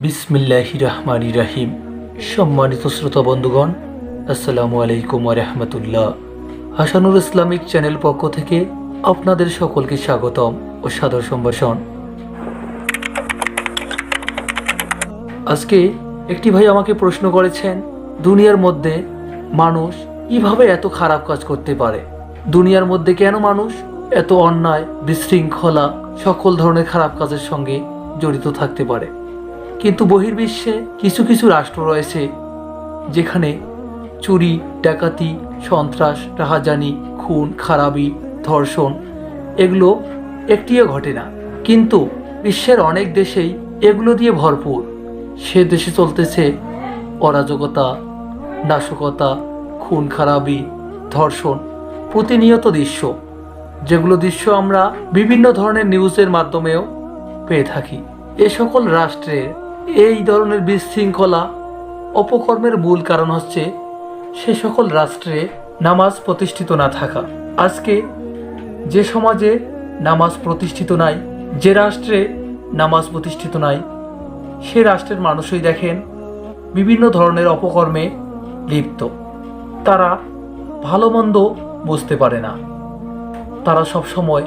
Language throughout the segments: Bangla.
বিসমিল্লাহ রহমান রাহিম। সম্মানিত শ্রোতা বন্ধুগণ, আসসালামু আলাইকুম রহমতুল্লাহ। হাসানুর ইসলামিক চ্যানেল পক্ষ থেকে আপনাদের সকলকে স্বাগতম ও সাদর সম্ভাষণ। আজকে একটি ভাই আমাকে প্রশ্ন করেছেন, দুনিয়ার মধ্যে মানুষ কীভাবে এত খারাপ কাজ করতে পারে? দুনিয়ার মধ্যে কেন মানুষ এত অন্যায়, বিশৃঙ্খলা, সকল ধরনের খারাপ কাজের সঙ্গে জড়িত থাকতে পারে? কিন্তু বহির্বিশ্বে কিছু কিছু রাষ্ট্র রয়েছে যেখানে চুরি, ডাকাতি, সন্ত্রাস, রাহাজানি, খুন, খারাপি, ধর্ষণ এগুলো একটিও ঘটে না। কিন্তু বিশ্বের অনেক দেশেই এগুলো দিয়ে ভরপুর। সে দেশে চলতেছে অরাজকতা, নাশকতা, খুন, খারাপি, ধর্ষণ প্রতিনিয়ত দৃশ্য। যেগুলো দৃশ্য আমরা বিভিন্ন ধরনের নিউজের মাধ্যমেও পেয়ে থাকি। এ সকল রাষ্ট্রের এই ধরনের বিশৃঙ্খলা অপকর্মের মূল কারণ হচ্ছে সে সকল রাষ্ট্রে নামাজ প্রতিষ্ঠিত না থাকা। আজকে যে সমাজে নামাজ প্রতিষ্ঠিত নাই, যে রাষ্ট্রে নামাজ প্রতিষ্ঠিত নাই, সে রাষ্ট্রের মানুষই দেখেন বিভিন্ন ধরনের অপকর্মে লিপ্ত। তারা ভালো মন্দ বুঝতে পারে না। তারা সব সময়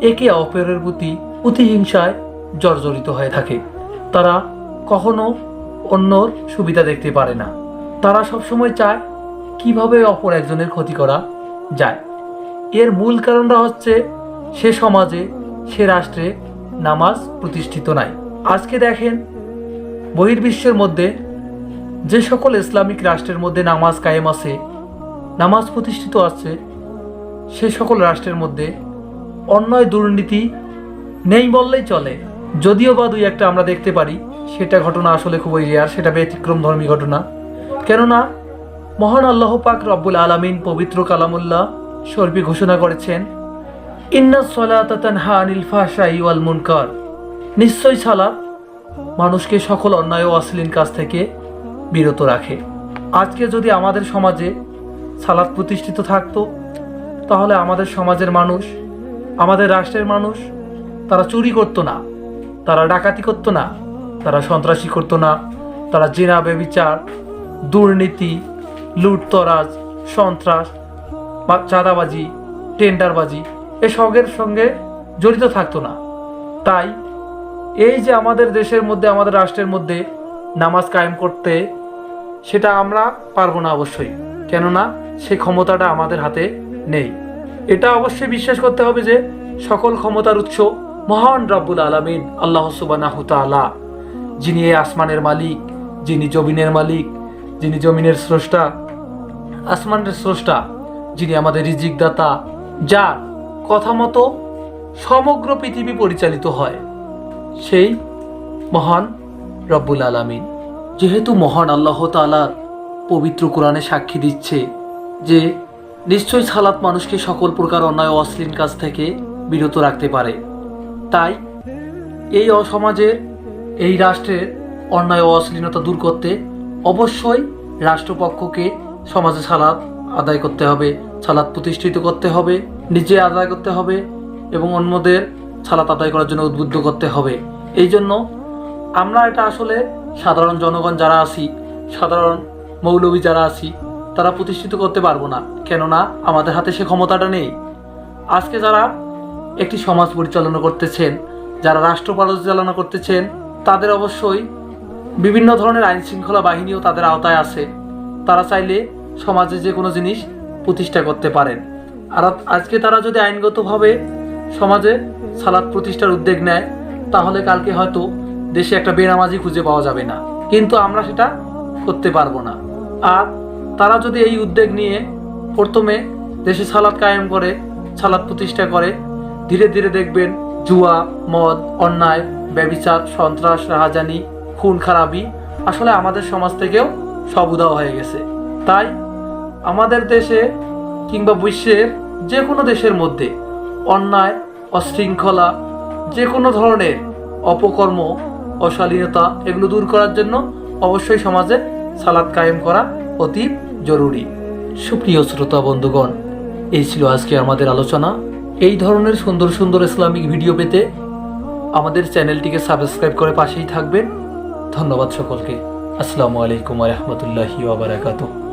একে অপরের প্রতি প্রতিহিংসায় জর্জরিত হয়ে থাকে। তারা কখনো অন্যর সুবিধা দেখতে পারে না। তারা সবসময় চায় কীভাবে অপর একজনের ক্ষতি করা যায়। এর মূল কারণটা হচ্ছে সে সমাজে, সে রাষ্ট্রে নামাজ প্রতিষ্ঠিত নাই। আজকে দেখেন, বহির্বিশ্বের মধ্যে যে সকল ইসলামিক রাষ্ট্রের মধ্যে নামাজ কায়েম আছে, নামাজ প্রতিষ্ঠিত আছে, সে সকল রাষ্ট্রের মধ্যে অন্যায় দুর্নীতি নেই বললেই চলে। যদিও বা দুই একটা আমরা দেখতে পারি, সেটা ঘটনা আসলে খুবই রেয়ার সেটা ব্যতিক্রম ধর্মী ঘটনা। কেননা, মহান আল্লাহ পাক রব্বুল আলামিন পবিত্র কালামুল্লাহ শর্বি ঘোষণা করেছেন, ইন্না সলাতানহা আনিল মুনকার। নিশ্চয়ই সালাত মানুষকে সকল অন্যায় ও অশ্লীল কাজ থেকে বিরত রাখে। আজকে যদি আমাদের সমাজে সালাত প্রতিষ্ঠিত থাকতো, তাহলে আমাদের সমাজের মানুষ, আমাদের রাষ্ট্রের মানুষ, তারা চুরি করতো না। তারা ডাকাতি করতো না, তারা সন্ত্রাসী করতো না, তারা জেনা, বেবিচার, দুর্নীতি, লুটতরাজ, সন্ত্রাস চাঁদাবাজি, টেন্ডারবাজি এসবের সঙ্গে জড়িত থাকতো না। তাই এই যে আমাদের দেশের মধ্যে, আমাদের রাষ্ট্রের মধ্যে নামাজ কায়েম করতে সেটা আমরা পারব না অবশ্যই, কেননা সেই ক্ষমতাটা আমাদের হাতে নেই। এটা অবশ্যই বিশ্বাস করতে হবে যে সকল ক্ষমতার উৎস মহান রব্বুল আলমিন, আল্লাহ সুবানাহ তালা যিনি এই আসমানের মালিক, যিনি জমিনের মালিক, যিনি জমিনের স্রষ্টা, আসমানের স্রষ্টা, যিনি আমাদের রিজিক দাতা যার কথা মতো সমগ্র পৃথিবী পরিচালিত হয়, সেই মহান রব্বুল আলামিন। যেহেতু মহান আল্লাহ তালার পবিত্র কোরআনে সাক্ষী দিচ্ছে যে নিশ্চয়ই সালাত মানুষকে সকল প্রকার অন্যায় অশ্লীল কাজ থেকে বিরত রাখতে পারে। তাই এই অসমাজের এই রাষ্ট্রের অন্যায় ও অশ্লীলতা দূর করতে অবশ্যই রাষ্ট্রপক্ষকে সমাজে সালাদ আদায় করতে হবে সালাদ প্রতিষ্ঠিত করতে হবে, নিজে আদায় করতে হবে এবং অন্যদের সালাত আদায় করার জন্য উদ্বুদ্ধ করতে হবে। এই জন্য আমরা এটা আসলে সাধারণ জনগণ যারা আছি, সাধারণ মৌলবী যারা আছি, তারা প্রতিষ্ঠিত করতে পারব না। কেননা আমাদের হাতে সে ক্ষমতাটা নেই। আজকে যারা একটি সমাজ পরিচালনা করতেছেন, যারা রাষ্ট্র পরিচালনা করতেছেন, তাদের অবশ্যই বিভিন্ন ধরনের আইন শৃঙ্খলা বাহিনীও তাদের আওতায় আছে। তারা চাইলে সমাজে যে কোনো জিনিস প্রতিষ্ঠা করতে পারেন। আর আজকে তারা যদি আইনগতভাবে সমাজে সালাদ প্রতিষ্ঠার উদ্যোগ নেয়, তাহলে কালকে হয়তো দেশে একটা বেনামাজি খুঁজে পাওয়া যাবে না। কিন্তু আমরা সেটা করতে পারব না। আর তারা যদি এই উদ্যোগ নিয়ে প্রথমে দেশে সালাদ কায়েম করে, সালাদ প্রতিষ্ঠা করে ধীরে ধীরে দেখবেন জুয়া, মদ, অন্যায়, ব্যবিচার, সন্ত্রাস, রাহাজানি, খুন, খারাপি আসলে আমাদের সমাজ থেকেও সব উদাও হয়ে গেছে। তাই আমাদের দেশে কিংবা বিশ্বের যে কোনো দেশের মধ্যে অন্যায়, অশৃঙ্খলা যে কোনো ধরনের অপকর্ম, অশালীনতা এগুলো দূর করার জন্য অবশ্যই সমাজে সালাদ কায়েম করা অতি জরুরি। সুপ্রিয় শ্রোতা বন্ধুগণ, এই ছিল আজকে আমাদের আলোচনা। এই ধরনের সুন্দর সুন্দর ইসলামিক ভিডিও পেতে আমাদের চ্যানেলটিকে সাবস্ক্রাইব করে পাশেই থাকবেন। ধন্যবাদ সকলকে। আসসালামু আলাইকুম রহমতুল্লাহি ওবরাকাতু